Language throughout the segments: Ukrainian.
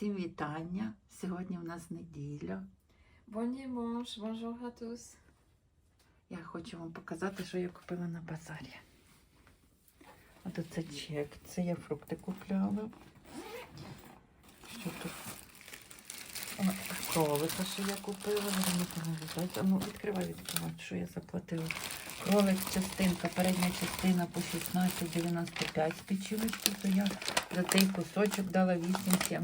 Всім вітання. Сьогодні в нас неділя. Bon dimanche, bonjour à tous. Я хочу вам показати, що я купила на базарі. От це чек. Це я фрукти купляла. Що тут? О, кролика, що я купила. Вероніка не ну, відкривай, відкривай, що я заплатила. Кролик, частинка, передня частина по 16,95 з печіночки, то я за цей кусочок дала 8,75.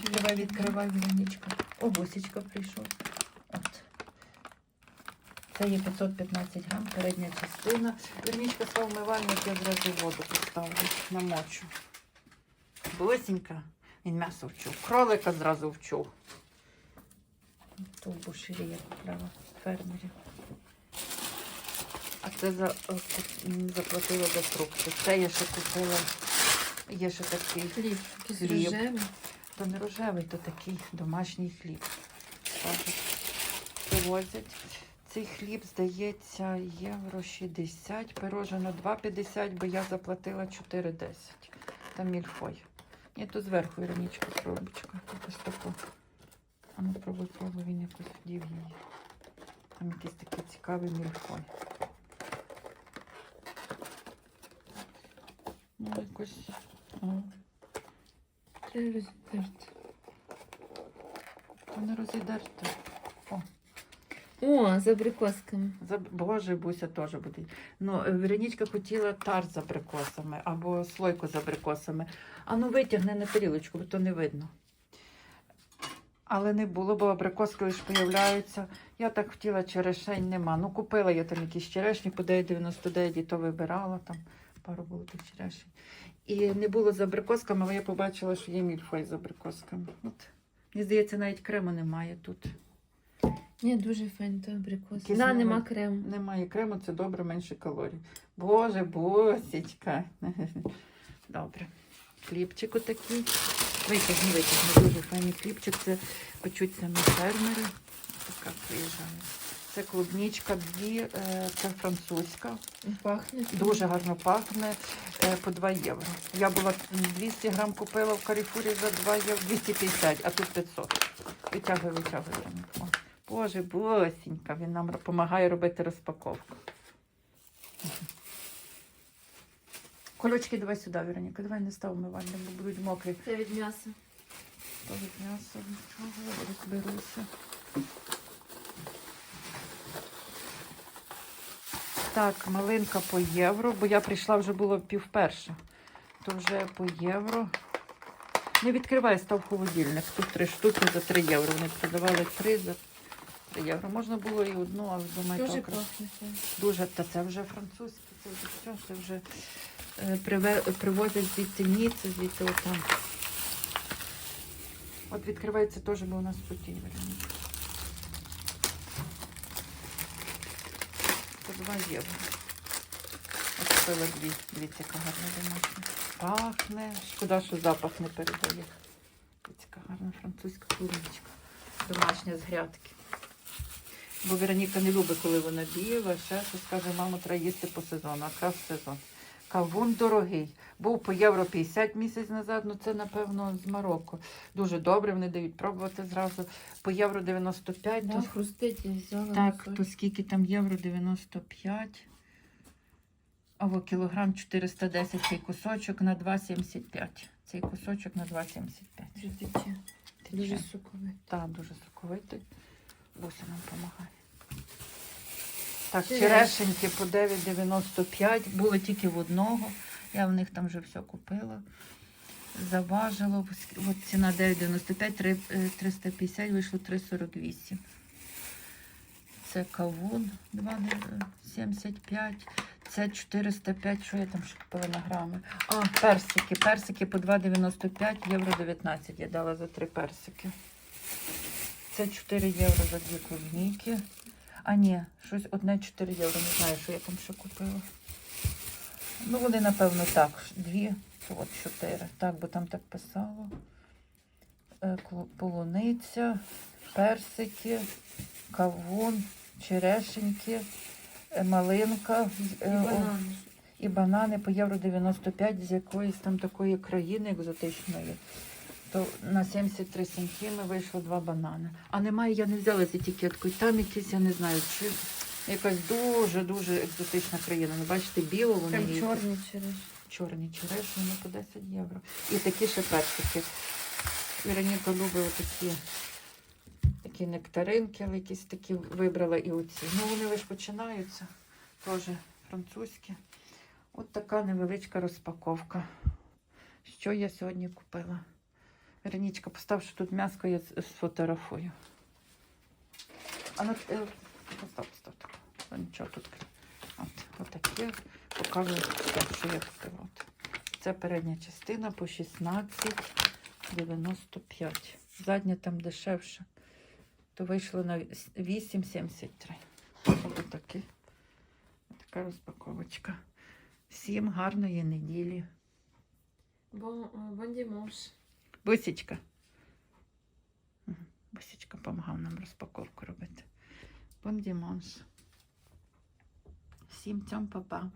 Відкривай, відкривай, Веронічка. О, гусечка прийшов. От. Це є 515 грам, передня частина. Вернічка став вмивальник, я зразу воду поставлю, намочу. Босенька, він м'ясо вчув. Кролика зразу вчув. Ту буширі я купляла фермерів. А це за, заплатила за фрукти. Це я ще купила. Є ще такий Хліб, Хліб. рожевий. то не рожевий, то такий домашній хліб. Привозять. Цей хліб, здається, євро 60, пирожено 2,50, бо я заплатила 4,10. Там мільфой. Ні, то зверху Іронічка пробочка. Якось таку. А ну пробуй, пробуй, він якось вдів її. Там якийсь такий цікавий мільфой. Якось. О, Треба розтерти. не розідерте. О, з абрикосками. За... Боже, Буся теж буде. Ну, Веронічка хотіла тарт з абрикосами або слойку з абрикосами. А ну витягни на тарілочку, бо то не видно. Але не було, бо абрикоски лише появляються. Я так хотіла черешень, нема. Ну, купила я там якісь черешні по 9,99 і то вибирала там пару було тих черешень. І не було з абрикосками, але я побачила, що є мільфой з абрикосками. От. Мені здається, навіть крему немає тут. Ні, дуже файно, то абрикос. Якийсь нема крему. Немає крему, це добре, менше калорій. Боже, босічка. Добре. Хлібчик отакий. Витягни, витягни. Дуже файний хлібчик. Це печуть самі фермери. Така приїжджає. Це клубнічка дві, е, це французька. Пахне. Дуже гарно пахне е, по 2 євро. Я була 200 грам купила в Каріфурі за 2 євро 250, а тут 500. Витягуй, витягуй. О, Боже, босінька, він нам допомагає робити розпаковку. Колючки давай сюди, Вероніка, давай не став умивальним, бо будуть мокрі. Це від м'яса. То від м'яса, нічого, розберуся. Так, малинка по євро, бо я прийшла вже було пів перша. То вже по євро. Не відкривай, став холодильник. Тут три штуки за 3 євро. Вони продавали три за 3 євро. Можна було і одну, але думаю, Дуже так. пахне. Дуже, та це вже французьке, це вже все, це вже е, приве, привозять звідти Ніци, звідти отам. От відкривається теж, бо у нас потій Вероніка. По 2 євро. Ось купила дві. Дивіться, яка гарна домашня. Пахне. Шкода, що запах не передає. Дивіться, гарна французька курочка. Домашня з грядки. Бо Вероніка не любить, коли вона біла, ще щось каже, мамо, треба їсти по сезону, а якраз сезон. Кавун дорогий. Був по євро 50 місяць назад, ну це, напевно, з Марокко. Дуже добре, вони дають пробувати зразу. По євро 95. Да, то хрустить, я взяла. так, то скільки там євро 95. Або кілограм 410 цей кусочок на 2,75. Цей кусочок на 2,75. Дуже соковий. Так, дуже соковитий. Буся нам допомагає. Так, черешеньки по 9,95. Були тільки в одного. Я в них там вже все купила. Заважило. От ціна 9,95, три- е, 350, вийшло 3,48. Це кавун 2,75. Це 405, що я там ще купила на грами. А, персики. Персики по 2,95, євро 19. Я дала за три персики. Це 4 євро за дві клубніки. А ні, щось одне 4 євро. Не знаю, що я там ще купила. Ну, вони, напевно, так. Дві, от 4. Так, бо там так писало. Е, Полуниця, персики, кавун, черешеньки, е, малинка. І е, банани. і банани по євро 95 з якоїсь там такої країни екзотичної. То на 73 сантіми вийшло два банани. А немає, я не взяла з етикеткою. Там якісь, я не знаю, чи якась дуже-дуже екзотична країна. Ну, бачите, біло вони Там є. чорний через. Чорні черешні, вони по 10 євро. І такі ще персики. Вероніка любить такі, такі нектаринки, але якісь такі вибрала і оці. Ну, вони лише починаються. Теж французькі. От така невеличка розпаковка. Що я сьогодні купила? Веронічка, постав, що тут м'яско я сфотографую. А на е, постав, постав так. Нічого тут. От, от таке. Покажу, все, що я. От. Це передня частина по 16,95. Задня там дешевше. То вийшло на 8,73. Ось таке. Така розпаковочка. Всім гарної неділі. Бон, бон дімош. Бусічка. Бусічка допомагав нам розпаковку робити. Бон dimanche. Всім цьом папа.